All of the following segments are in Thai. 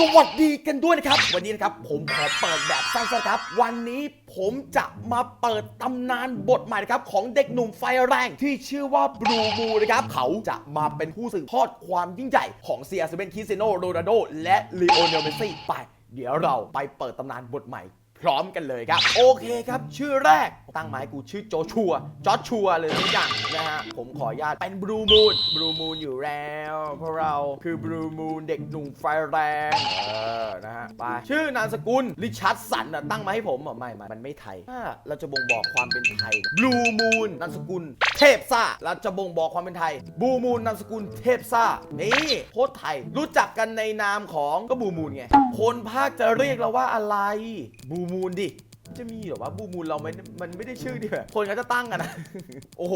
สวัสดีกันด้วยนะครับ วันนี้นะครับผมขอเปิดแบบสั้นๆครับ วันนี้ผมจะมาเปิดตำนานบทใหม่นะครับของเด็กหนุ่มไฟแรงที่ชื่อว่าบลูมูนะครับ เขาจะมาเป็นผู้สืบทอดความยิ่งใหญ่ของเซียสเบนคิเซโนโรนัลโดและลีโอเนลเมสซี่ไป เดี๋ยวเราไปเปิดตำนานบทใหม่ พร้อมกันเลยครับ โอเคครับ ชื่อแรกตั้งมาให้กูชื่อโจชัวจอชัวเลยทุกอย่างนะฮะ ผมขออนุญาตเป็นบลูมูนบลูมูนอยู่แล้ว เพราะเราคือบลูมูนเด็กหนุ่มไฟแรงเออนะฮะไปชื่อนามสกุลริชาร์ดสันน่ะตั้งมาให้ผมอะไม่ไม่มันไม่ไทยถ้าเราจะบ่งบอกความเป็นไทยบลูมูนนามสกุลเทพซ่าเราจะบ่งบอกความเป็นไทยบลูมูนนามสกุลเทพซ่านี่โคตรไทยรู้จักกันในนามของก็บลูมูนไงคนภาคจะเรียกเราว่าอะไรบลูมูนดิ จะมีเหรอวะบลูมูลเราไม่มันไม่ได้ชื่อดิแบบคนเขาจะตั้งกันนะ โอ้โห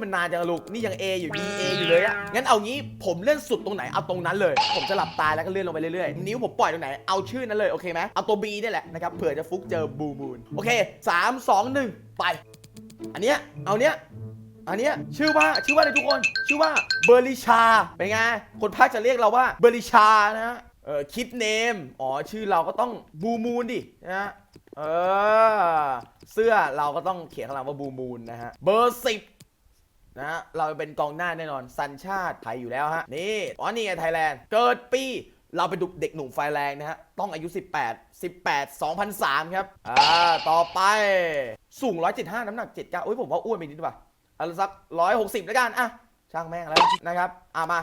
มันนานจังอะลูก นี่ยัง A อยู่ B A อยู่เลยอะงั้นเอางี้ผมเล่นสุดตรงไหนเอาตรงนั้นเลย ผมจะหลับตาแล้วก็เลื่อนลงไปเรื่อยๆ นิ้วผมปล่อยตรงไหนเอาชื่อนั้นเลยโอเคไหมเอาตัว B นี่แหละนะครับเผื่อจะฟุกเจอบลูมูลโอเค3 2 1ไป อันเนี้ยเอาเนี้ยอันเนี้ยชื่อว่าชื่อว่าอะไรทุกคน ชื่อว่าเบอร์ลิชาเป็นไงคนภาคจะเรียกเราว่าเบอร์ลิชานะฮะ เออคิดเนม อ๋อ ชื่อเราก็ต้องบูมูนดินะฮะ เออ เสื้อเราก็ต้องเขียนข้างหลังว่าบูมูนนะฮะ เบอร์สิบนะฮะ เราเป็นกองหน้าแน่นอน สัญชาติไทยอยู่แล้วฮะ นี่ อ๋อ นี่ไงไทยแลนด์ เกิดปี เราเป็นเด็กหนุ่มไฟแรงนะฮะ ต้องอายุ 18 18 2003 ครับ อ่า ต่อไป สูง 175 น้ำหนัก 79โอ้ย ผมว่าอ้วนไปนิดป่ะเอาสัก 160 แล้วกัน อะ ช่างแม่งแล้วนะครับ อะมา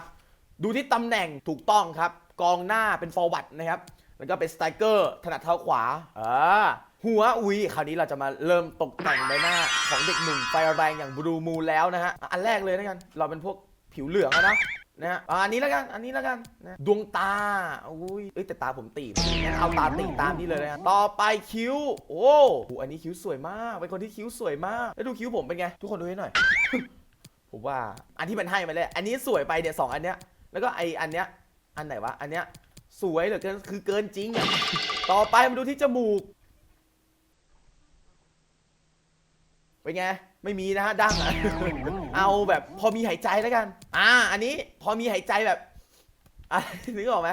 ดูที่ตำแหน่งถูกต้องครับ กองหน้าเป็นฟอร์วัตนะครับ แล้วก็เป็นสไตรเกอร์ถนัดเท้าขวาอ่าหัวอุ้ยคราวนี้เราจะมาเริ่มตกแต่งใบหน้าของเด็กหนุ่มไฟแรงอย่างบลูมูแล้วนะฮะอะอันแรกเลยนะกัน เราเป็นพวกผิวเหลืองอะนะนะฮะอะอันนี้แล้วกัน อันนี้แล้วกันนะดวงตา อุ้ยเอ้ยแต่ตาผมตีบงั้นเอาตาตีตามนี้เลยนะฮะต่อไปคิ้ว โอ้โหอันนี้คิ้วสวยมาก เป็นคนที่คิ้วสวยมาก แล้วดูคิ้วผมเป็นไง ทุกคนดูให้หน่อย ผมว่า อันที่มันให้มาเลย อันนี้สวยไปเดี๋ยวสองอันเนี้ย แล้วก็ไออันเนี้ย อันไหนวะ อันเนี้ยสวยเหลือเกินคือเกินจริงอะ ต่อไปมาดูที่จมูก เป็นไง ไม่มีนะฮะดั้งอะเอาแบบพอมีหายใจแล้วกัน อ่า อันนี้พอมีหายใจแบบอะนึกออกไหม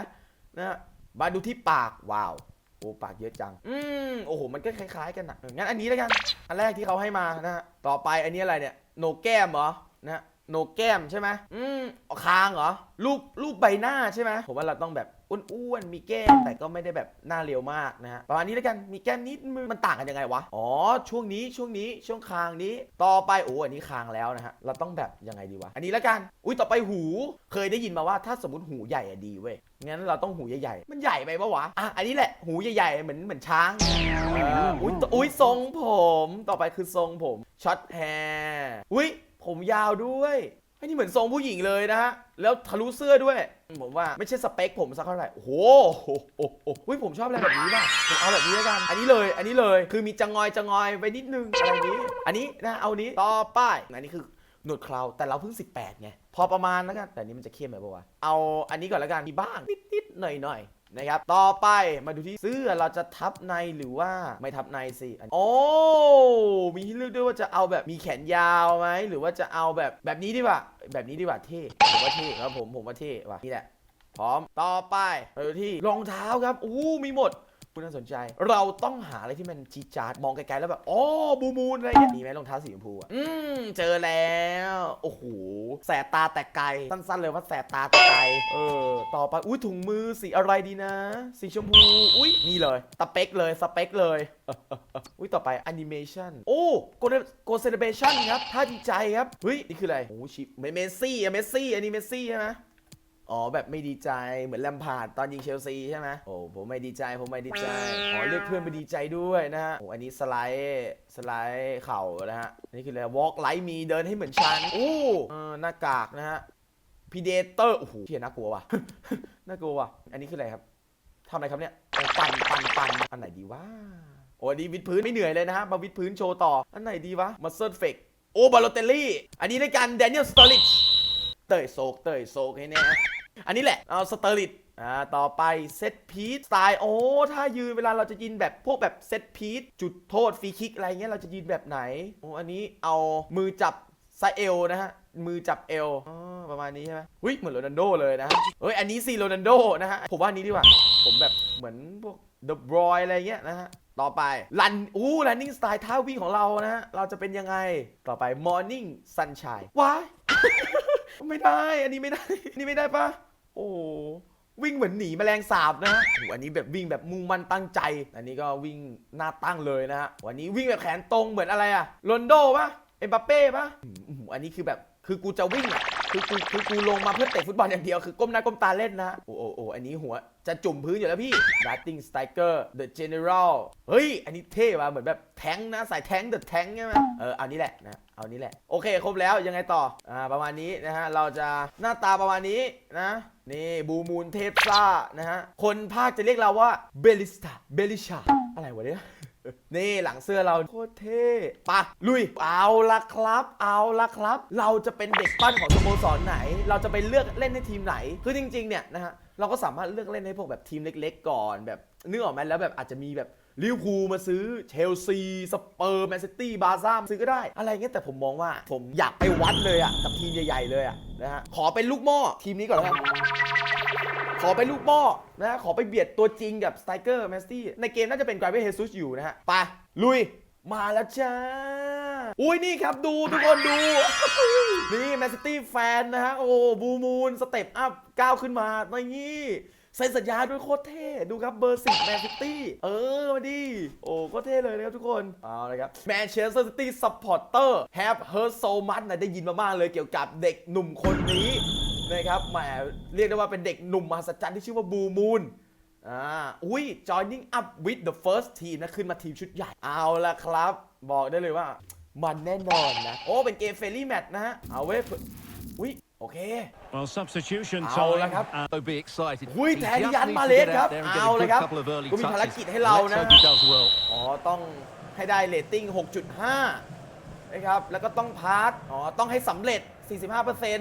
นะฮะมาดูที่ปาก ว้าว โอ้ปากเยอะจัง อืมโอ้โห มันก็คล้ายๆกันนะเอองั้นอันนี้แล้วกัน อันแรกที่เขาให้มานะฮะ ต่อไปอันนี้อะไรเนี่ยโหนกแก้มเหรอ นะฮะ โหนกแก้มใช่ไหมอืมคางเหรอ รูปรูปใบหน้าใช่ไหมผมว่าเราต้องแบบอ้วนๆ มีแก้มแต่ก็ไม่ได้แบบหน้าเรียวมากนะฮะ ประมาณนี้แล้วกัน มีแก้มนิดนึงมันต่างกันยังไงวะ อ๋อ ช่วงนี้ช่วงนี้ช่วงคางนี้ ต่อไปโอ้อันนี้คางแล้วนะฮะ เราต้องแบบยังไงดีวะ อันนี้แล้วกัน อุ้ยต่อไปหู เคยได้ยินมาว่าถ้าสมมติหูใหญ่อะดีเว้ย งั้นเราต้องหูใหญ่ๆ มันใหญ่ไปปะวะ อะ อันนี้แหละ หูใหญ่ๆ เหมือนเหมือนช้างเอออุ้ยอุ้ยทรงผม ต่อไปคือทรงผม ช็อตแฮร์อุ้ย ผมยาวด้วยไอ้นี่เหมือนทรงผู้หญิงเลยนะฮะ แล้วทะลุเสื้อด้วย ผมว่าไม่ใช่สเปคผมสักเท่าไหร่ โอ้โหโอ้โหโอ้โหอุ้ยผมชอบอะไรแบบนี้ป่ะผมเอาแบบนี้แล้วกัน อันนี้เลย อันนี้เลย คือมีจะงอยจะงอยไปนิดนึงอะไรอย่างนี้ อันนี้นะ เอานี้ ต่อไปอันนี้คือหนวดเคราแต่เราเพิ่ง 18ไง พอประมาณแล้วกัน แต่นี้มันจะเข้มไปปะวะ เอาอันนี้ก่อนแล้วกัน มีบ้างนิดๆหน่อยๆ นะครับ ต่อไปมาดูที่เสื้อเราจะทับในหรือว่าไม่ทับในสิโอ้มีให้เลือกด้วยว่าจะเอาแบบมีแขนยาวไหมหรือว่าจะเอาแบบแบบนี้ดีกว่า แบบนี้ดีกว่าเท่ผมว่าเท่ครับผมผมว่าเท่ว่ะนี่แหละพร้อมต่อไปมาดูที่รองเท้าครับอู้มีหมด คุณน่าสนใจ เราต้องหาอะไรที่มันจีดจาดมองไกลๆแล้วแบบอ๋อบูมูนอะไรเงี้ยมีไหมรองเท้าสีชมพูอะอืมเจอแล้ว โอ้โหแสบตาแต่ไกล สั้นๆเลยว่าแสบตาแต่ไกลเออต่อไปอุ้ยถุงมือสีอะไรดีนะ สีชมพูอุ้ยนี่เลยสเปคเลยสเปคเลยอุ้ยต่อไปแอนิเมชันโอ้โกโกเซเลเบชันครับท่าดีใจครับเฮ้ยนี่คืออะไรโอ้ชิเมสซี่อะเมสซี่อันนี้เมสซี่ใช่ไหม อ๋อแบบไม่ดีใจเหมือนแลมพาร์ดตอนยิงเชลซีใช่ไหมโอ้ผมไม่ดีใจผมไม่ดีใจอ๋อเรียกเพื่อนไปดีใจด้วยนะฮะโอ้อันนี้สไลด์สไลด์เข่านะฮะนี่คืออะไรวอล์กไลท์มีเดินให้เหมือนชันโอ้เออหน้ากากนะฮะพีเดเตอร์โอ้โหเชี่ยน่ากลัวว่ะน่ากลัวว่ะอันนี้คืออะไรครับทำอะไรครับเนี่ยปั่นปั่นปั่นอันไหนดีวะโอ้อันนี้วิดพื้นไม่เหนื่อยเลยนะฮะมาวิดพื้นโชว์ต่ออันไหนดีวะมาเซิร์เฟกโอ้บาโลเตลลี่อันนี้ในการแดเนียลสตอริชเตยโศกเตยโศกให้แน่ อันนี้แหละ เอาสเตอริตอ่าต่อไปเซตพีทสไตล์โอ้ถ้ายืนเวลาเราจะยินแบบพวกแบบเซตพีทจุดโทษฟรีคิกอะไรเงี้ยเราจะยืนแบบไหนโอ้อันนี้เอามือจับไซเอลนะฮะมือจับเอลอ๋อประมาณนี้ใช่ไหมหุ้ยเหมือนโรนัลโดเลยนะฮะเฮ้ยอันนี้สิโรนัลโดนะฮะผมว่านี้ดีกว่า ผมแบบเหมือนพวก The Boy อะไรเงี้ยนะฮะต่อไป Run อู้ Running Style ท่าวิ่งของเรานะฮะเราจะเป็นยังไงต่อไป Morning Sunshine ว้าย ไม่ได้ อันนี้ไม่ได้ อันนี้ไม่ได้ปะโอ้โหวิ่งเหมือนหนีแมลงสาบนะฮะอันนี้แบบวิ่งแบบมุ่งมั่นตั้งใจ อันนี้ก็วิ่งหน้าตั้งเลยนะฮะ วันนี้วิ่งแบบแขนตรงเหมือนอะไรอะโรนโดปะเอ็มบัปเป้ปะอันนี้คือแบบ คือกูจะวิ่งอะคือกูคือกูลงมาเพื่อเตะฟุตบอลอย่างเดียว คือก้มหน้าก้มตาเล่นนะ โอ้โหโอ้อันนี้หัวจะจุ่มพื้นอยู่แล้วพี่ Darting Striker The General เฮ้ย อันนี้เท่ว่ะเหมือนแบบแทงนะ ใสายแทงค์ The Tank ใช่ไหมเออเอานี้แหละนะ เอานี้แหละ โอเค ครบแล้วยังไงต่อ อ่า ประมาณนี้นะฮะ เราจะหน้าตาประมาณนี้นะ นี่บูมูนเทพซ่านะฮะ คนภาคจะเรียกเราว่าเบลิสตาเบลิชา อะไรวะเนี่ยนี่หลังเสื้อเราโคตรเท่ปะลุย เอาละครับ เอาละครับ เราจะเป็นเด็กปั้นของสโมสรไหน เราจะไปเลือกเล่นในทีมไหน คือจริงๆเนี่ยนะฮะ เราก็สามารถเลือกเล่นให้พวกแบบทีมเล็ก ๆ ก่อนแบบนึกออกไหมแล้วแบบอาจจะมีแบบ ลิเวอร์พูลมาซื้อเชลซี สเปอร์แมนซิตี้บาซ่าซื้อก็ได้ อะไรเงี้ยแต่ผมมองว่าผมอยากไปวัดเลยอะกับทีมใหญ่ ๆ เลยอะนะฮะขอเป็นลูกหม้อทีมนี้ก่อนแล้วกันขอไปลูกหม้อนะ ขอไปเบียดตัวจริงกับสไตรเกอร์แมสตี้ในเกมน่าจะเป็นกรเวเฮซุสอยู่นะฮะ ไป ลุย มาแล้วจ้า อุ้ยนี่ครับดูทุกคนดู นี่แมนซิตี้แฟนนะฮะ โอ้บูมูนสเต็ปอัพก้าวขึ้นมาในนี่ เซ็นสัญญาด้วยโคตรเท่ ดูครับเบอร์สิบแมนซิตี้ เออ มาดิโอ้โคตรเท่เลยนะครับทุกคน เอาเลยครับแมนเชสเตอร์ซิตี้ซัพพอร์เตอร์ have heard so much นะได้ยินมามากเลยเกี่ยวกับเด็กหนุ่มคนนี้นะครับแหมเรียกได้ว่าเป็นเด็กหนุ่มมหัศจรรย์ที่ชื่อว่าบูมูนอ่าอุ้ย joining up with the first team นะขึ้นมาทีมชุดใหญ่ เอาละครับ บอกได้เลยว่า มันแน่นอนนะ โอ้ เป็นเกมเฟรลี่แมตช์นะฮะ เอาเว้ยอุ้ย โอเค Well, substitution เอาละ time. ครับ and So be excited. หุ้ย He แทน just ยัน needs มา to เลส get ครับ out there and get เอา a เลย good ครับ couple of early ก็มีภารกิจ touches. ให้เรา Let's นะ hope he does well. อ๋อ ต้องให้ได้เรตติ้ง 6.5 นะครับ แล้วก็ต้องพาร์ท อ๋อ ต้องให้สำเร็จ 45%น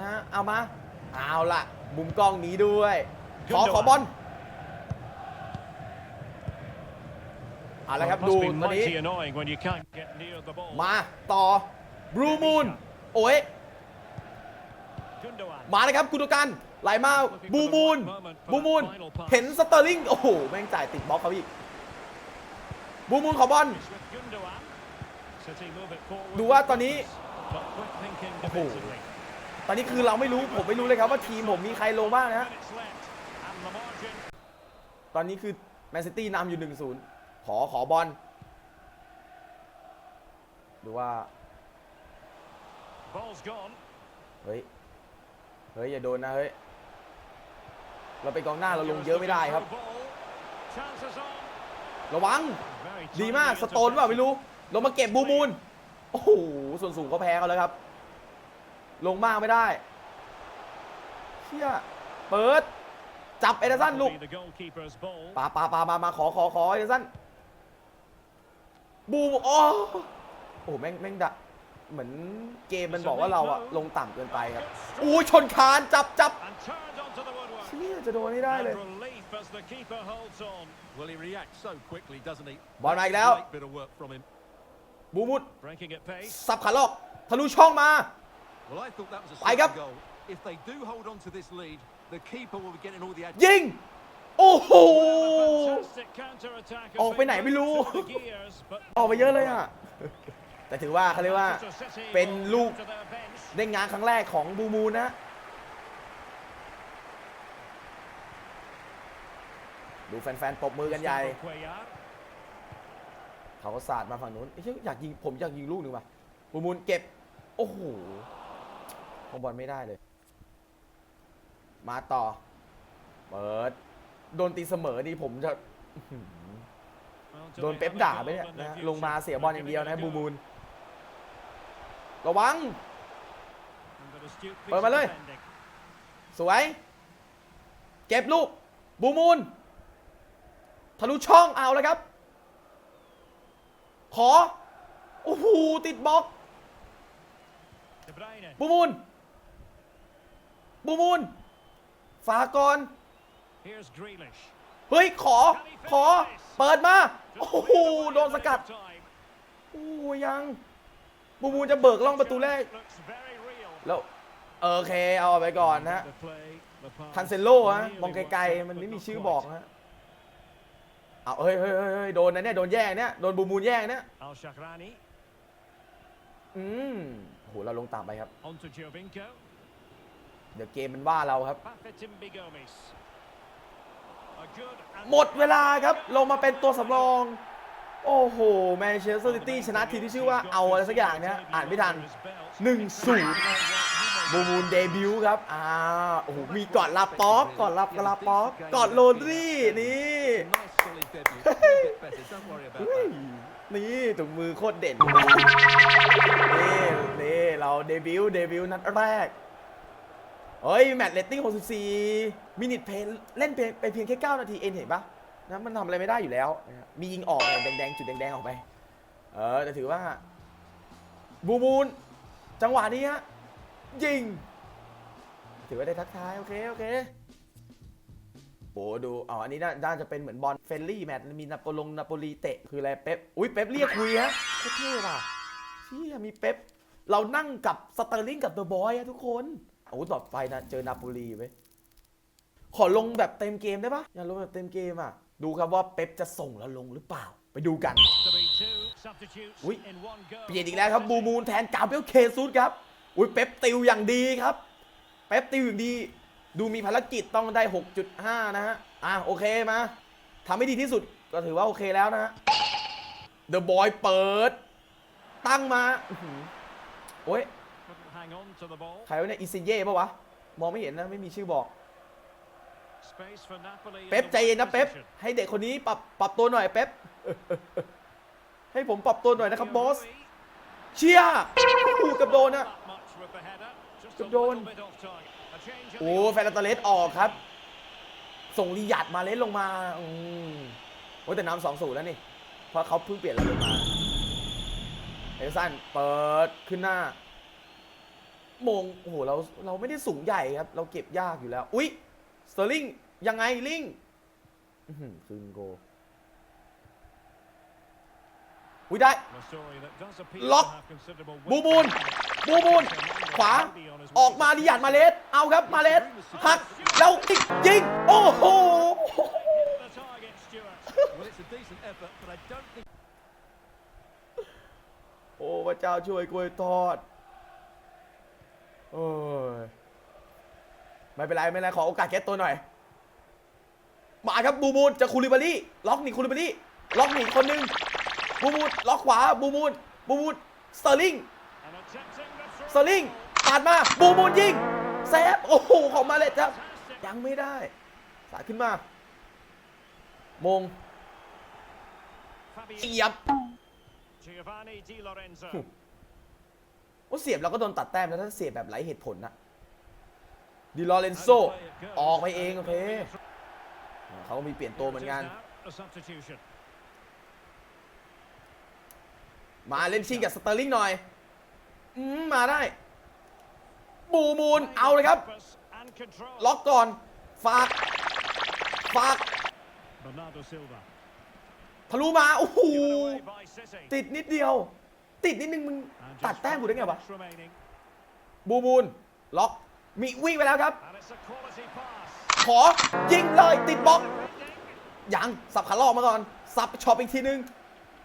ะฮะ เอามา เอาล่ะมุมกล้องนี้ด้วย ขอ ขอบอล เอาละครับ Well, ดู it must be ตอนนี้ mighty annoying when you can't get near the ball. มาต่อบรูมูนโอ้ย Gundogan. มาเลยครับกุนโดกันไหลมาบูมูนบูมูนเห็นสเตอร์ลิงโอ้โหแม่งจ่ายติดบล็อกเขาอีกบูมูนขอบอล It's with Gundogan. City move it forward ดูว่าตอนนี้ But quick thinking โอ้โห defensively. ตอนนี้คือเราไม่รู้ผมไม่รู้เลยครับว่าทีมผมมีใครลงบ้างนะฮะ Minutes left. And the margin. ตอนนี้คือแมนซิตี้นำอยู่1-0ขอขอบอลดูว่า Ball's gone. เฮ้ย เฮ้ยอย่าโดนนะเฮ้ย เราเป็นกองหน้าเราลงเยอะไม่ได้ครับ Through ball. Chances on. ระวัง Very ดีมาก timely สโตนเปล่าไม่ interception. รู้ ลงมาเก็บบูมูนโอ้โห ส่วนสูงก็แพ้เขาแล้วครับ ลงมากไม่ได้ เชี่ย เปิด จับเอเดอร์สัน That'll ลูก be the goalkeeper's ball. ปาปาปามามาขอขอขอเอเดอร์สันบูมโอ้โอ้แม่งแม่งดะ เหมือนเกมมันบอกว่าเราอะลงต่ำเกินไปครับอู้ชนคานจับจับ And turned onto the woodwork. เชี่ยจะโดนไม่ได้เลย And relief as the keeper holds on. Well, he reacts so quickly, doesn't he? บอลมาอีกแล้ว Great bit of work from him. บูมุด Breaking at pace. สับขาหลอกทะลุช่องมา Well, I thought that was a ไปครับ second goal. If they do hold on to this lead, the keeper will be getting all the ยิงโอ้โห Fantastic counter-attack ออกไปไหนไม่รู้ of the gears, but ออกไปเยอะเลยอะ แต่ถือว่าเขาเรียกว่าเป็นลูกได้งานครั้งแรกของบูมูนนะดูแฟนๆปรบมือกันใหญ่ เขาก็สาดมาฝั่งนู้นเอ้ยอยากยิงผมอยากยิงลูกหนึ่งว่ะบูมูนเก็บ โอ้โหของบอลไม่ได้เลย มาต่อ เปิด โดนตีเสมอนี่ผมจะ โดนเป๊ปด่าไปเนี่ยนะลงมาเสียบอลอย่างเดียวนะบูมูน ระวัง เปิดมาเลย สวย เก็บลูก บูมูนทะลุช่องเอาแล้วครับ ขอ โอ้โห ติดบล็อก บูมูนบูมูนฝาก่อนเฮ้ย ขอ ขอ เปิดมา โอ้โห โดนสกัด โอ้ยัง บูมูนจะเบิกล่องประตูแรก Looks very real. แล้วโอเคเอาไปก่อนนะ The play. The pass คันเซโลฮะ nearly มองไกล worked ๆ out, มัน but ไม่มี not ชื่อ quite. บอกนะเอาเฮ้ยเฮ้ยเฮ้ยเฮ้ยโดนนะเนี่ยโดนแย่งเนี่ยโดนบูมูลแย่งเนี่ย Al Shahrani อืมโหเราลงตามไปครับ on to Jovinko. เดี๋ยวเกมมันว่าเราครับ Papetimbi Gomes. A good and หมดเวลาครับ ลงมาเป็นตัวสำรอง โอ้โห แมนเชสเตอร์ซิตี้ชนะทีมที่ชื่อว่าเอาอะไรสักอย่างเนี่ยอ่านไม่ทัน1-0บูมูลเดบิวต์ครับ อ่า โอ้โห มีกอดลาป๊อปกอดลับกลาป๊อปกอดโรดรี่นี่นี่ถุงมือโคตรเด่นนี่นี่เราเดบิวต์เดบิวต์นัดแรกเฮ้ย แมตช์เรตติ้ง 64 มินิทเพย์เล่นไปเพียงแค่ 9 นาทีเองเห็นปะ นะมันทำอะไรไม่ได้อยู่แล้วนะครับมียิงออกเนี่ยแดงๆจุดแดงๆออกไป เออแต่ถือว่า บูบูนจังหวะนี้ฮะยิง ถือว่าได้ทักทาย โอเค โอเคโอ้ดูอ๋ออันนี้น่าน่าจะเป็นเหมือนบอลเฟนลี่แมตช์มีนาโปลงนาโปลีเตะคืออะไรเป๊ปอุ้ยเป๊ปเรียกคุยฮะโคตรเท่ว่ะเชี่ยมีเป๊ปเรานั่งกับสเตอร์ลิงกับเดอะบอยอะทุกคนโอ้ต่อไปนะเจอนาโปลีไว้ยขอลงแบบเต็มเกมได้ปะอยากลงแบบเต็มเกมอะ ดูครับว่าเป๊ปจะส่งเราลงหรือเปล่า ไปดูกัน To be two substitutes Ui, in one goal. เปลี่ยนอีกแล้วครับบูมูลแทนกาเบรียลเคซุสครับ อุ้ยเป๊ปติวอย่างดีครับ เป๊ปติวอย่างดี ดูมีภารกิจต้องได้ 6.5 นะฮะ อะโอเคมาทำให้ดีที่สุดก็ถือว่าโอเคแล้วนะฮะเดอะบอยเปิด ตั้งมาอื้อหือโอ้ย Couldn't hang on to the ball. ใครวะเนี่ยอิซิเย่ปะวะ มองไม่เห็นนะ ไม่มีชื่อบอก Space for Napoli. in เป๊ป the ใจเย็นนะ wide เป๊ป position. ให้เด็กคนนี้ปรับปรับตัวหน่อยเป๊ปให้ผมปรับตัวหน่อยนะครับบอสเชียร์อู้กับโดนนะ Not much with the header, just a กับโดน little bit off target. A change in โอ้ the แฟนตาเลสออกครับ ส่งรียัดมาเลสลงมาอืมโอ้แต่น้ำสองศูนย์แล้วนี่เพราะเขาเพิ่งเปลี่ยนแล้วลงมาเอเดอร์สันเปิดขึ้นหน้ามงโอ้โหเราเราไม่ได้สูงใหญ่ครับ เราเก็บยากอยู่แล้ว อุ๊ย สเตอร์ลิงยังไงลิงคืนโกวุ้ยได้ ล็อก บูบูนบูบูนขวา ออกมาดิยาดมาเลส เอาครับมาเลส หัก แล้วติกยิง โอ้โห โอ้พระเจ้าช่วยกวยทอด โอ้ย ไม่เป็นไรไม่เป็นไรขอโอกาสแก้ตัวหน่อย มาครับบูมูนจะคูลิบารี่ล็อกหนีคูลิบารี่ล็อกหนีคนหนึ่งบูมูนล็อกขวาบูมูนบูมูนสเตอร์ลิง And attempting the สเตอร์ลิงปาดมาบูมูนยิงเซฟโอ้โหของมาเลยครับ Fantastic. ยังไม่ได้ สาดขึ้นมามง Fabian เสียบ Giovanni Di Lorenzo. โอ้เสียบเราก็โดนตัดแต้มแล้วถ้าเสียบแบบไร้เหตุผลนะ ดิลอเรนโซออกไปเองโอเคเขามีเปลี่ยนตัวเหมือนกัน มาเล่นชิงกับสเตอร์ลิงหน่อยอืมมาได้ บูมูลเอาเลยครับ ล็อกก่อน ฝาก ฝากทะลุมาโอ้โหติดนิดเดียว ติดนิดนึงมึงตัดแต้มกูได้ไงวะ บูมูลล็อก มีวิ่งไปแล้วครับ And it's a quality pass. ขอยิงเลยติดบล็อก Defending. ยังสับขาลอกมาก่อน สับช็อปอีกทีนึง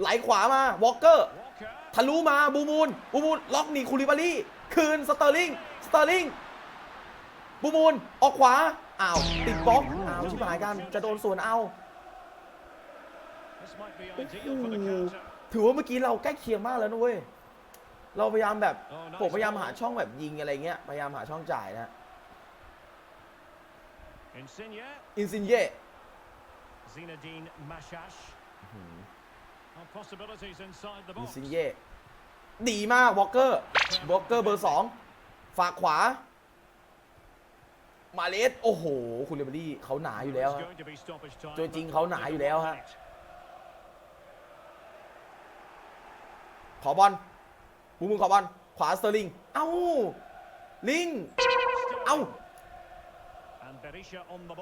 ไหลขวามาวอลเกอร์ Walker. ทะลุมาบูมูลบูมูลล็อกหนีคูลิบารี่คืนสเตอร์ลิงสเตอร์ลิงบูมูลออกขวาอ้าวติดบล็อกอ้าวชิบหายกันจะโดนสวนเอา This might be ideal for the counter. ถือว่าเมื่อกี้เราใกล้เคียงมากแล้วนะเว้ย เราพยายามแบบ Oh, nice ผมพยายาม ball. หาช่องแบบยิงอะไรเงี้ยพยายามหาช่องจ่ายนะ Insigne. อินซินเย่ Zinedine Mashash. Oh, possibilities inside the อิน box. ซินเย่ดีมากวอลเกอร์วอลเกอร์เบอร์สองฝากขวา มาเลสโอ้โหคูลิบารี่เขาหนาอยู่แล้ว It's ฮะ going to be stoppage time, ตัวจริง but เขาหนาอยู่แล้วฮะ minute. ขอบอล บูมูลขอบอลขวาสเตอร์ลิง เอ้า ลิง เอ้า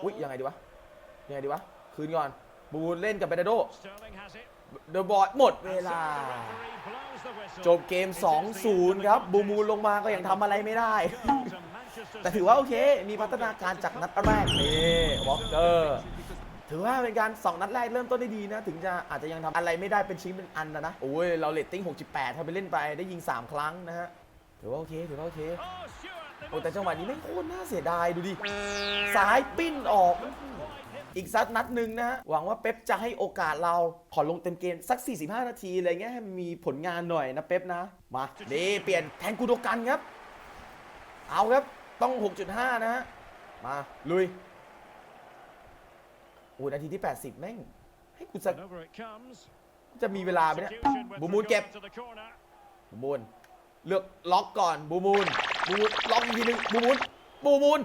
อุ้ยยังไงดีวะ ยังไงดีวะ คืนก่อน บูมูลเล่นกับเบเดโดเดอะบอลหมดเวลา จบเกม 2-0 ครับ บูมูลลงมาก็ยังทำอะไรไม่ได้ แต่ถือว่าโอเค มีพัฒนาการจากนัดแรกนี่วอลเกอร์ ถือว่าเป็นการ 2 นัดแรกเริ่มต้นได้ดีนะ ถึงจะอาจจะยังทำอะไรไม่ได้เป็นชิ้นเป็นอันนะนะ โอ้ย เราเลตติ้ง 68 ถ้าไปเล่นไปได้ยิง 3 ครั้งนะฮะ ถือว่าโอเค ถือว่าโอเค โอ้แต่จังหวะนี้ไม่โคตรน่าเสียดายดูดิ ซ้ายปิ้นออก อีกสักนัดหนึ่งนะหวังว่าเป๊ปจะให้โอกาสเรา ขอลงเต็มเกมสัก 45 นาทีอะไรเงี้ยให้มีผลงานหน่อยนะเป๊ปนะ มาดีเปลี่ยนแทนกูโดกันครับ เอาครับ ต้อง 6.5 นะฮะ มาลุย โอ้ยนาทีที่ 80 แม่ง ให้กูสัก And over it comes. จะมีเวลาไหมเนี่ย Substitution with บูมูลเก็บ regard to the corner. บูมูลเลือกล็อกก่อนบูมูลบูมูลล็อกอีกทีหนึงบูมูลบูมูล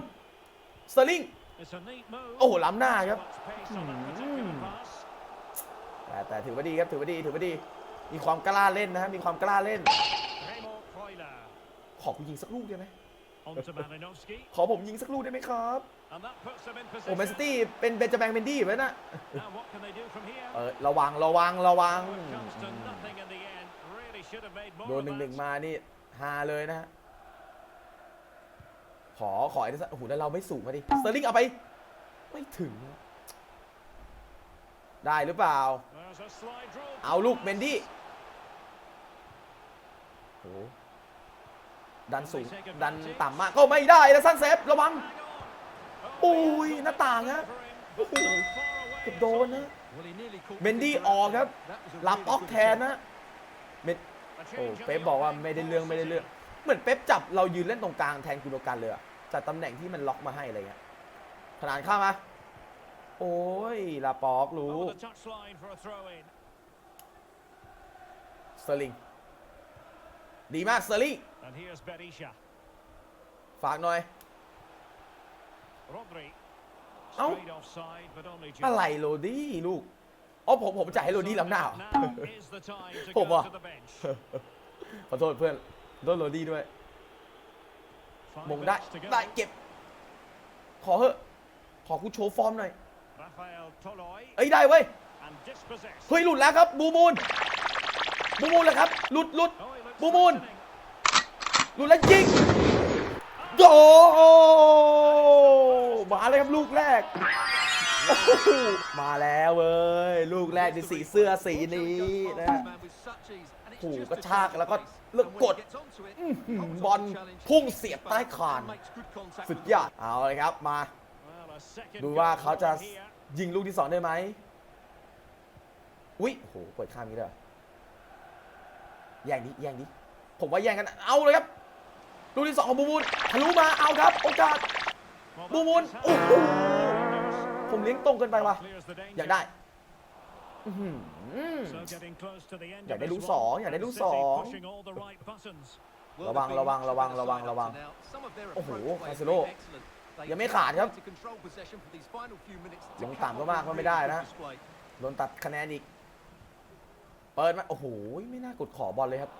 สลิง It's a neat move. โอ้โหล้ำหน้าครับ Much pace on that particular pass. แต่แต่ถือว่าดีครับถือว่าดีถือว่าดี มีความกล้าเล่นนะฮะมีความกล้าเล่น Remo Freuler ขอกูยิงสักลูกได้ไหม onto Malinowski. ขอผมยิงสักลูกได้ไหมครับ And that puts them in โอ้แมนซิ position. ตี้เป็นเบนจามินเมนดี้ไว้นะ Now what can they do from here? เออระวังระวังระวัง Well, it comes to nothing in the end. Really should have made more โดน of หนึ่งหนึ่ง that. มานี่ฮาเลยนะฮะขอขอไอ้สักโอ้โหแล้วเราไม่สูงมาดิสเตอร์ลิงเอาไป ไม่ถึง ได้หรือเปล่า There's a slide rule. เอาลูกเมนดี้โห ดันสูง ดันต่ำมากก็ไม่ได้นะสั้นเซฟระวังอุ้ยหน้าต่างฮะโอ้โหเกือบโดนนะเมนดี้ออกครับรับออกแทนนะเมนโอ้เป๊ปบอกว่าไม่ได้เรื่องไม่ได้เรื่อง เหมือนเป๊ปจับเรายืนเล่นตรงกลางแทนกุโดกันเลยจากตำแหน่งที่มันล็อกมาให้อะไรเงี้ยขนานข้ามา โอ้ยลาปอกรู้สเตอร์ลิง ดีมากสเตอร์ลิง And here's Berisha. ฝากหน่อย Rodri. Áo. Straight offside, but only just. อะไรโรดี้ลูกอ๋อผมผมจ่ายให้โรดี้ลำหน้าเหรอ Now is the time to ผม go อะ to the bench. ขอโทษเพื่อนขอโทษโรดี้ด้วย Five มงได้ minutes to go. ได้เก็บ ขอเถอะขอกูโชว์ฟอร์มหน่อย Rafael Toloi เอ้ยได้เว้ย and dispossessed. เฮ้ยหลุดแล้วครับบูมูลบูมูลเลยครับ หลุดหลุด Oh, he looks Bumun. threatening. ลุดแล้วยิงโอ้มาเลยครับลูกแรก มาแล้วเว้ย ลูกแรกในสีเสื้อสีนี้นะฮะโอ้กระชากแล้วก็เลือกกดบอลพุ่งเสียบใต้คานสุดยอดเอาเลยครับมา ดูว่าเขาจะยิงลูกที่สองได้ไหมอุ้ยโอ้โหเปิดข้ามนี้เลยแย่งดิแย่งดิผมว่าแย่งกันเอาเลยครับ ลูกที่สองของบูมูลทะลุมาเอาครับ โอกาสบูมูลโอ้โหผมเลี้ยงตรงเกินไปว่ะอยากได้อยากได้ลูกสองอยากได้ลูกสองระวังระวังระวังระวังระวังโอ้โหคาซิโร่ยังไม่ขาดครับลงต่ำก็มากก็ไม่ได้นะโดนตัดคะแนนอีก เปิดมาโอ้โหไม่น่ากดขอบอลเลยครับ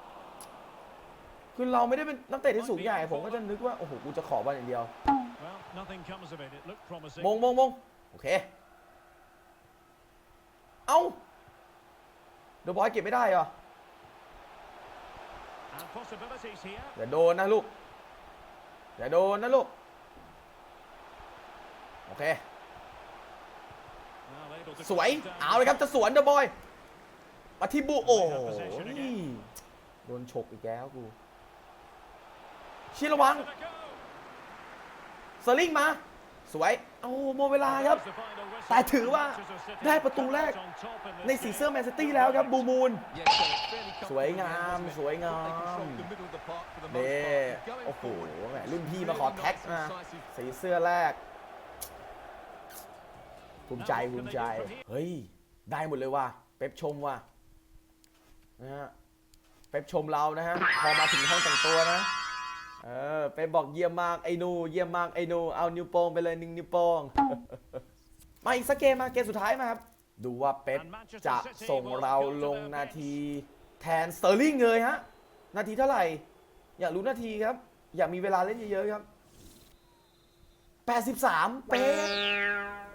คือเราไม่ได้เป็นนักเตะที่สูงใหญ่ ผมก็จะนึกว่า โอ้โห กูจะขอบอลอย่างเดียว Well, nothing comes of it. It looked promising. มงมงมงโอเค เอ้าเดอะบอยเก็บไม่ได้เหรอ And possibilities here. อย่าโดนนะลูก อย่าโดนนะลูก โอเค Well, able to สวย close down. เอาเลยครับ จะสวนเดอะบอยมาที่บูโอ้โหโดนฉกอีกแล้วกู ชี้ระวัง สลิงมา สวย เอาโมเวลาครับ แต่ถือว่าได้ประตูแรกในสีเสื้อแมนซิตี้แล้วครับบูมูล สวยงาม สวยงามเน่โอ้โหแหมรุ่นพี่มาขอแท็กนะสีเสื้อแรก ภูมิใจ ภูมิใจ เฮ้ย ได้หมดเลยว่ะ เป๊ปชมว่ะนะฮะเป๊ปชมเรานะฮะ พอมาถึงห้องแต่งตัวนะ เออเป๊ปบอกเยี่ยมมากไอ้หนู เยี่ยมมากไอ้หนู เอานิ้วโป้งไปเลยหนึ่งนิ้วโป้ง มาอีกสักเกมมาเกมสุดท้ายมาครับ ดูว่าเป๊ปจะส่งเราลงนาทีแทนสเตอร์ลิงเลยฮะ นาทีเท่าไหร่ อยากรู้นาทีครับ อยากมีเวลาเล่นเยอะๆครับ 83 เป๊ป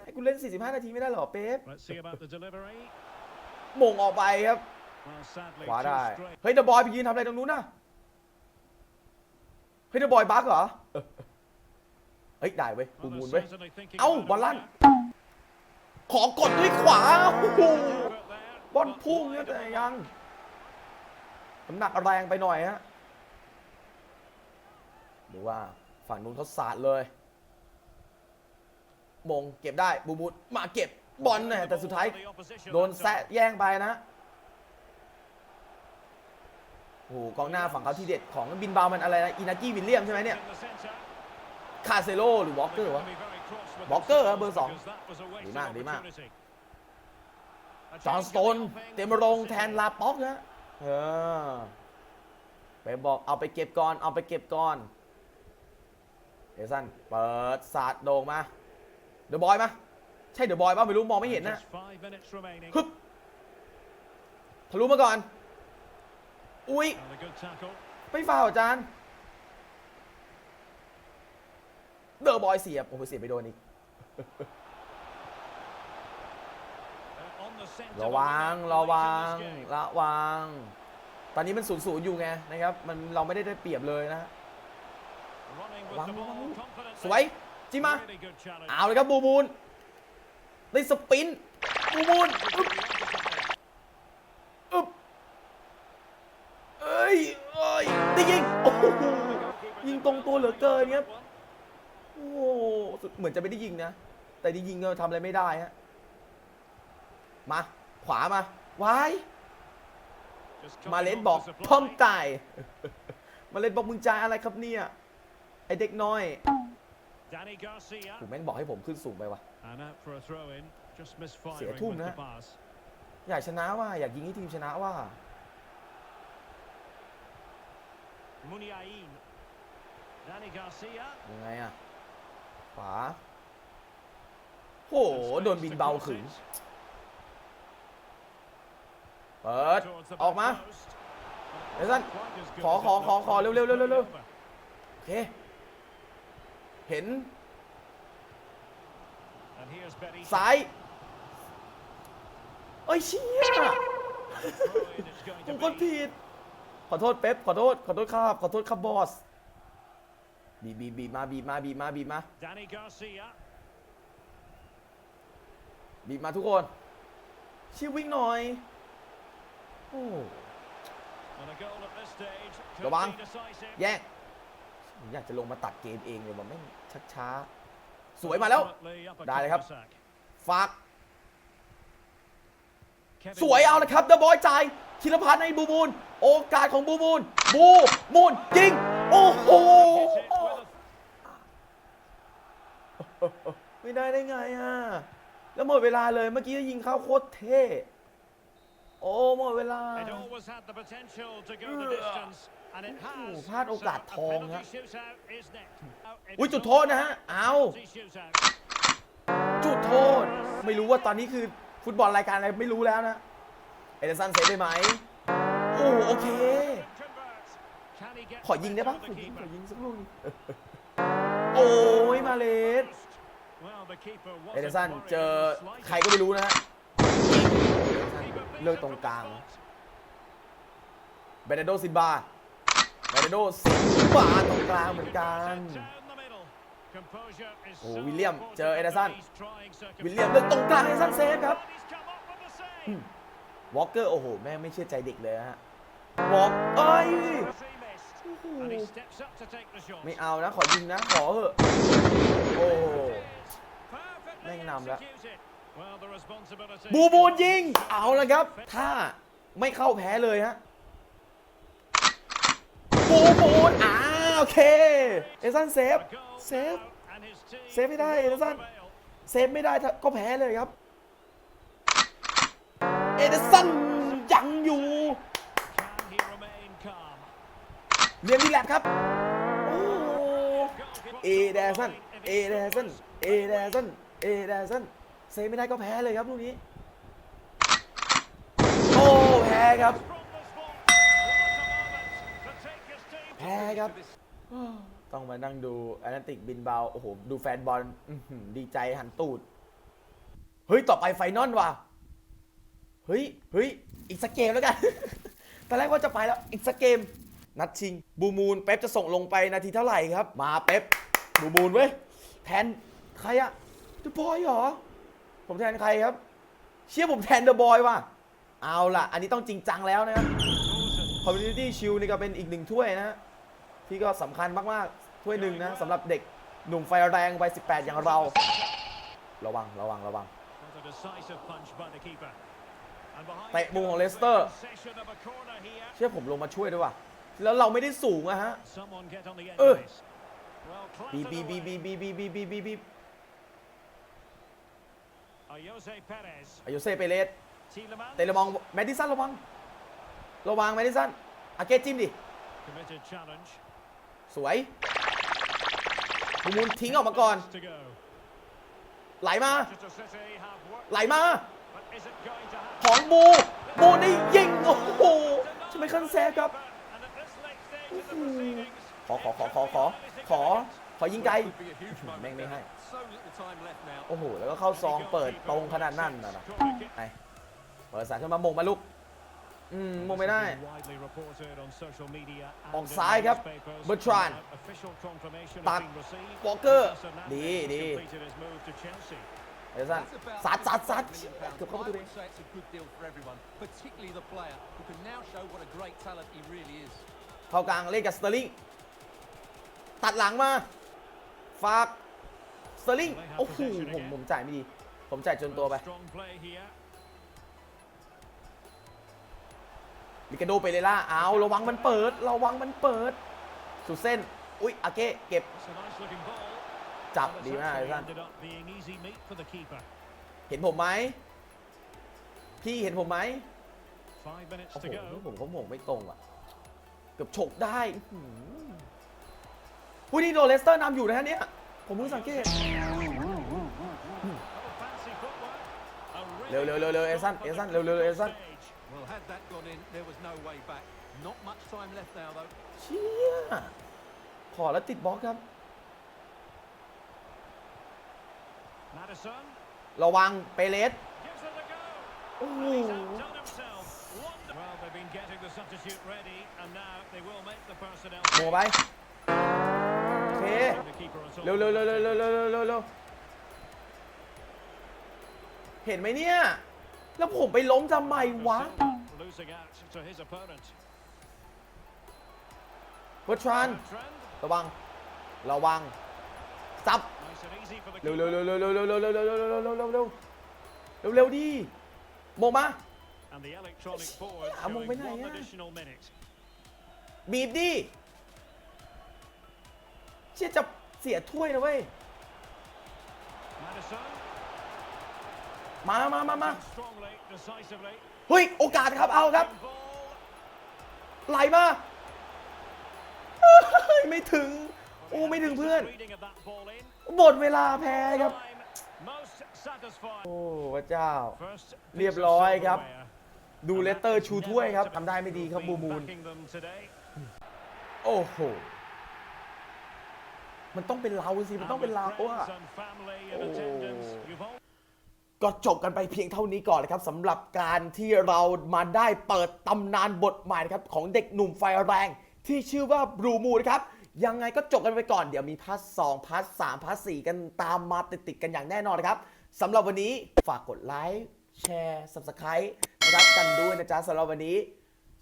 ให้กูเล่น 45 นาทีไม่ได้เหรอเป๊ป Let's see about the delivery. มงออกไปครับ Well, sadly, ขวา too ได้ straight. เฮ้ยเดอะบอยไปยืนทำอะไรตรงนู้นน่ะ เฮ้ยเดอะบอยบักเหรอเอ้ยได้เว้ยบูมูลเว้ย เอ้าบอลลั่น ขอกดด้วยขวาโอ้โหบอลพุ่งเนี่ยแต่ยังน้ำหนักแรงไปหน่อยฮะหรือว่าฝั่งนู้นเขาสาดเลย มงเก็บได้บูมูลมาเก็บบอลเนี่ยแต่สุดท้ายโดนแซะแย่งไปนะ โอ้โหกองหน้าฝั่งเขาที่เด็ดของบินบาวมันอะไรนะอินากี้วิลเลียมใช่ไหมเนี่ย In the centre. คาเซโลหรือวอลเกอร์วะ They're gonna be very cross with Walker themselves ฮะเบอร์สอง because that was a wasted ดีมากดีมาก opportunity. A จอห์น change สโตน coming off เต็มรงแทนลาป็อกนะเออไปบอกเอาไปเก็บก่อนเอาไปเก็บก่อนเอซันเปิดสาดโด่งมาเดอะบอยมาใช่เดอะบอยป่ะไม่รู้มองไม่เห็นนะ Just five minutes remaining. ฮึบทะลุมาก่อน อุ้ย And a good tackle. ไม่ฟาวล์อาจารย์เดอะบอยเสียบโอ้โหเสียบไปโดนอีก Uh, on the centre ระ of the วัง net ระ late วั in ง this game. ระวัง ตอนนี้มันศูนย์ศูนย์อยู่ไงนะครับ มันเราไม่ได้ได้เปรียบเลยนะ Running with ระวัง the ระวัง ball confidently. สวยจิมา Really good challenge. เอาเลยครับบูมูลได้สปรินต์บูมูล เหลือเกินครับโอ้โหเหมือนจะไม่ได้ยิงนะ แต่ได้ยิงก็ทำอะไรไม่ได้ฮะมาขวามาไว้ Just มาเลนบอกพอมไก่มาเลนบอกมึงจ่ายอะไรครับเนี่ยไอเด็กน้อยผมแม่งบอกให้ผมขึ้นสูงไปวะเสียทุ่มนะ อยากชนะว่า อยากยิงให้ทีมชนะว่า ยังไงอะขวาโหโดนบินเบาขึงเปิด Towards the ออกมา back post. เดซัน Quite as good ขอ as ขอ it ขอ looked, ขอ but เร็วเร็วเร็วเร็วเร็ว over. โอเค เห็น And here's Betty. ซ้ายเอ้ยเชี่ย Throw in it's going ผม to กด be. ผิด ขอโทษเป๊ปขอโทษ ขอโทษครับ ขอโทษครับบอส บีบบีบบีบมาบีบมาบีบมาบีบมา Danny Garcia. บีบมาทุกคนชิววิ่งหน่อยโอ้ And a goal at this stage could ระวัง be decisive. แย่งผมอยากจะลงมาตัดเกมเองเลยมันไม่ชักช้า สวยมาแล้ว Ultimately, up a ได้เลยครับ cul-de-sac. ฝาก Kevin สวยเอาละครับเดอะบอยจ่ายธีรพัฒน์ในบูมูล โอกาสของบูมูล บูมูลยิง โอ้โห hit it with a ไม่ได้ได้ไงอะ แล้วหมดเวลาเลยเมื่อกี้ยิงเข้าโคตรเท่ โอ้หมดเวลา It always had the potential to go the Ugh. distance, and it โอ้โห has. พลาดโอกาส So, ท a อง penalty ฮะ shootout is next. Now, it อุ้ย is จุด not โทษนะฮะ เอา a penalty shootout. จุดโทษ ไม่รู้ว่าตอนนี้คือฟุตบอลรายการอะไรไม่รู้แล้วนะ เอเดอร์สันเซฟได้ไหม โอ้โอเค Convert. Can he get ขอยิงได้ปะ the ขอยิง keeper? ขอยิงสักลูกหนึ่งโอ้ยมาเลส Well, the keeper เอเดอ wasn't ร์สัน worried เจอ in the slightest. ใครก็ไม่รู้นะฮะ Keeper beats เลือก it ตรง from กลาง the spot. เบเนโดซินบาเบเนโดซินบาตรงกลางเหมือนกัน Down the middle. Composure is โอ้ so วิลเลียม important เจอเอเดอร์สัน in these trying วิลเลียม circumstances. เลือกตรงกลางเอเดอร์สันเซฟครับ And he's come up with the save. วอลเกอร์โอ้โหแม่งไม่เชื่อใจเด็กเลยฮะวอลเอ้ย ไม่เอานะ ขอยิงนะ ขอเหอะ โอ้โห Perfectly แม่งนำแล้ว executed. Well, the responsibility บูบูนยิง เอาละครับ ถ้าไม่เข้าแพ้เลยฮะ บูบูนอ่าโอเค เอเดอร์สันเซฟ A goal เซฟ now, and his team เซฟไม่ได้ will เอเดอร์สัน prevail. เซฟไม่ได้ถ้าก็แพ้เลยครับ เอเดอร์สันยังอยู่ Can he remain calm? เรียนดีแลบครับ โอ้เอเดสันเอเดสันเอเดสันเอเดสันเซฟไม่ได้ก็แพ้เลยครับลูกนี้ โอ้ แพ้ครับ แพ้ครับ ต้องมานั่งดูแอตแลนติกบินเบา โอ้โห ดูแฟนบอลดีใจหันตูด เฮ้ย ต่อไปไฟนอลว่ะ เฮ้ย เฮ้ย อีกสักเกมแล้วกัน ตอนแรกว่าจะไปแล้ว อีกสักเกม นัดชิง บูมูลเป๊ปจะส่งลงไปนาทีเท่าไหร่ครับ มาเป๊ปบูมูลเว้ย แทนใครอะเดอะบอยเหรอ ผมแทนใครครับ เชื่อผมแทนเดอะบอยว่ะ เอาล่ะ อันนี้ต้องจริงจังแล้วนะครับ Community Shield นี่ก็เป็นอีกหนึ่งถ้วยนะ ที่ก็สำคัญมากๆ ถ้วยหนึ่งนะสำหรับเด็กหนุ่มไฟแรงวัย18 อย่างเรา ระวังระวังระวังเตะมุมของเลสเตอร์ เชื่อผมลงมาช่วยด้วยว่ะ แล้วเราไม่ได้สูงอะฮะ Someone get on the edge Uh. of this. Well, บี clattered บีบี away. บีบีบีบีบีบีบี Ayose Perez. อายุเซ่เปเรส Tielemans. เตะระมองแมดดิสันระวัง ระวังแมดดิสันอาเกตจิ้มดิ Committed challenge. สวยมูมูลทิ้งออกมาก่อน To go. ไหลมา Manchester City have worked, ไหลมา but is it going to happen? ของบู บูนี่ยิง โอ้โหใช่ไหมคันแซฟครับ ขอขอขอขอขอขอขอยิงไกล Could be a huge moment แม่งไม่ให้ there. So little time left now. โอ้โห แล้วก็เข้าซองเปิดตรงขนาดนั้นนะนะ Corner kick. ไปเปิดสายขึ้นมาหมงมาลูกอืมหมงไม่ได้ This has been widely reported on social media and ออก in ซ้ายครับ newspapers. Bertrand Without official confirmation ตัด has been received. Walker Professor Nando ดี has ดี completed his move to Chelsea. เดี๋ยวสั้น That's about ซัดซัดซัด £55 million เกือบเข้าประตู I เลย would say it's a good deal for everyone, particularly the player who can now show what a great talent he really is. เข้ากลางเล่นกับสเตอร์ลิงตัดหลังมาฝากสเตอร์ลิงโอ้โหผมผมจ่ายไม่ดี ผมจ่ายจนตัวไป Strong play here. ลิกาโดไปเลยล่าเอาระวังมันเปิด ระวังมันเปิด สุดเส้น อุ๊ยอาเก้เก็บ It's a nice looking ball. จับ But ดี it's มากเลย actually ท่าน ended up being easy meat for the keeper. เห็นผมไหม พี่เห็นผมไหม Five minutes โอ้โห to go. ผมเขาหมงไม่ตรงอะ เกือบฉกได้อื้อหือผู้นี้โดนเลสเตอร์นำอยู่นะฮะเนี่ย ผมเพิ่งสังเกต Little fancy footwork. A really เร็วเร็วเร็วเร็วเอซัน good เอซันเร็วเร็วเร็วเอซัน stage. Well, had that gone in, there was no way back. Not much time left now, though. เชี่ยขอแล้วติดบล็อกครับ Madison ระวังเปเรส gives it a go. โอ้โห Well, they've been getting the substitute ready, and now they will make the personnel. โมไปโอเค The keeper on top เร็วเร็วเร็วเร็วเร็วเร็วเร็วเร็วเร็วเห็นไหมเนี่ย แล้วผมไปล้มทำไมวะ Silva Losing out to his opponent. เวอร์ทราน Trend. ระวัง ระวัง ซับ Nice and easy for the เร็ว keeper. เร็วเร็วเร็วเร็วเร็วเร็วเร็วเร็วเร็วเร็วเร็วเร็วเร็วเร็วเร็วดีโมงมา And the electronic board Ah, mong showing binay one yan. additional minute. บีบดิเชี่ยจะเสียถ้วยนะเว้ย Madison. มามามามา Strongly, decisively. เฮ้ย โอกาสครับ เอาครับ Ball. ไหลมาเฮ้ยไม่ถึง โอ้ไม่ถึงเพื่อน Reading of that ball in. หมดเวลาแพ้ครับ Time most satisfied. โอ้พระเจ้า First เรียบ piece of ร้อยครับ silverware. ดูเลสเตอร์ชูถ้วยครับทำได้ไม่ดีครับบูมูล โอ้โห มันต้องเป็นเราสิ มันต้องเป็นเรา And with อะก็จบกันไปเพียงเท่านี้ก่อนนะครับสำหรับการที่เรามาได้เปิดตำนานบทใหม่นะครับ ของเด็กหนุ่มไฟแรง ที่ชื่อว่าบลูมูนะครับ ยังไงก็จบกันไปก่อน เดี๋ยวมีพาร์ทสองพาร์ทสามพาร์ทสี่กันตามมาติดๆกันอย่างแน่นอนนะครับสำหรับวันนี้ฝากกดไลค์แชร์ subscribe นะครับกันด้วยนะจ๊ะสำหรับวันนี้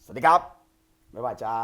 สวัสดีครับ บ๊ายบายจ้า